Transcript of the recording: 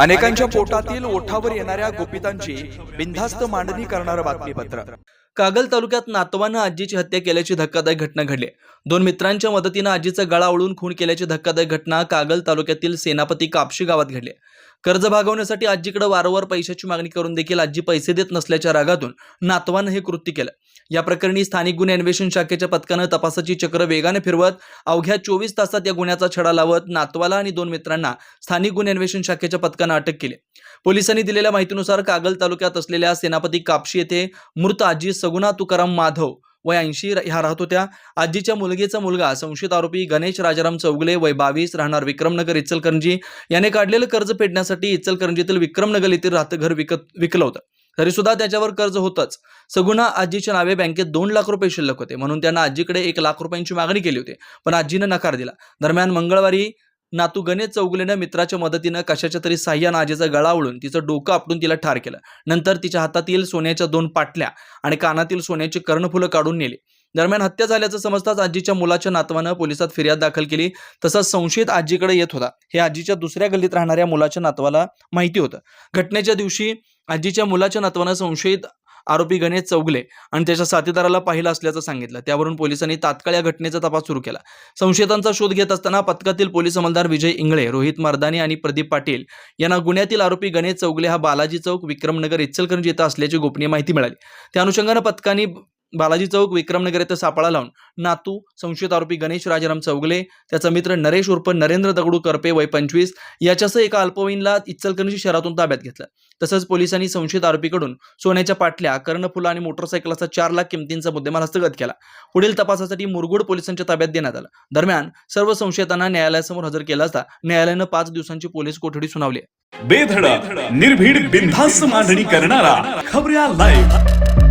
अनेकांच्या पोटातील ओठावर येणाऱ्या गोपितांची बिनधास्त मांडणी करणारं बातमीपत्र. कागल तालुक्यात नातवानं आजीची हत्या केल्याची धक्कादायक घटना घडली. दोन मित्रांच्या मदतीनं आजीचा गळा ओळून खून केल्याची धक्कादायक घटना कागल तालुक्यातील सेनापती कापशी गावात घडली. कर्ज भागवण्यासाठी आजीकडे वारंवार पैशाची मागणी करून देखील आजी पैसे देत नसल्याच्या रागातून नातवानं हे कृत्य केलं. या प्रकरणी स्थानिक गुन्हे अन्वेषण शाखेच्या पथकानं तपासाची चक्र वेगाने फिरवत अवघ्या चोवीस तासात या गुन्ह्याचा छडा लावत नातवाला आणि दोन मित्रांना स्थानिक गुन्हे अन्वेषण शाखेच्या पथकानं अटक केली. पोलिसांनी दिलेल्या माहितीनुसार कागल तालुक्यात असलेल्या सेनापती कापशी येथे मृत आजी सगुणा तुकाराम माधव वय ऐंशी ह्या राहत होत्या. आजीच्या मुलगीचा मुलगा संशयित आरोपी गणेश राजाराम चौगले वय बावीस राहणार विक्रमनगर इचलकरंजी. याने काढलेलं कर्ज फेडण्यासाठी इचलकरंजीतील विक्रमनगर येथील राहतं घर विकत विकलं होतं. तरी सुद्धा त्याच्यावर कर्ज होतंच. सगुणा आजीच्या नावे बँकेत दोन लाख रुपये शिल्लक होते. म्हणून त्यांना आजीकडे एक लाख रुपयांची मागणी केली होती. पण आजीनं नकार दिला. दरम्यान मंगळवारी नातू गणेश चौगुलेनं मित्राच्या मदतीनं कशाच्या तरी साह्यानं आजीचा गळा ओळून तिचं डोकं आपटून तिला ठार केलं. नंतर तिच्या हातातील सोन्याच्या दोन पाटल्या आणि कानातील सोन्याची कर्णफुलं काढून नेली. दरम्यान हत्या झाल्याचं समजताच आजीच्या मुलाच्या नातवानं पोलिसात फिर्याद दाखल केली. तसंच संशयित आजीकडे येत होता. हे आजीच्या दुसऱ्या गल्लीत राहणाऱ्या मुलाच्या नातवाला माहिती होतं. घटनेच्या दिवशी आजीच्या मुलाच्या नातवानं संशयित आरोपी गणेश चौगले आणि त्याच्या साथीदाराला पाहिलं असल्याचं सांगितलं. त्यावरून पोलिसांनी तात्काळ या घटनेचा तपास सुरू केला. संशयितांचा शोध घेत असताना पथकातील पोलीस अंमलदार विजय इंगळे रोहित मर्दानी आणि प्रदीप पाटील यांना गुन्ह्यातील आरोपी गणेश चौगले हा बालाजी चौक विक्रमनगर इचलकरंजी येथे असल्याची गोपनीय माहिती मिळाली. त्या अनुषंगानं पथकाने बालाजी चौक विक्रमनगर येथे सापळा लावून नातू संशयित आरोपी गणेश राजाराम चौगले त्याचा मित्र नरेश उर्फ नरेंद्र दगडू करपे वय पंचवीस याच्यासह एका अल्पवयीनला इचलकरंजी शहरातून ताब्यात घेतलं. तसंच पोलिसांनी संशयित आरोपीकडून सोन्याच्या पाटल्या कर्णफुला आणि मोटरसायकलचा चार लाख किमतींचा मुद्देमाल हस्तगत केला. पुढील तपासासाठी मुरगुड पोलिसांच्या ताब्यात देण्यात आलं. दरम्यान सर्व संशयितांना न्यायालयासमोर हजर केला असता न्यायालयानं पाच दिवसांची पोलीस कोठडी सुनावली बेधडक निर्भीड बिनधास्त मांडणी करणारा खबऱ्या लाईव्ह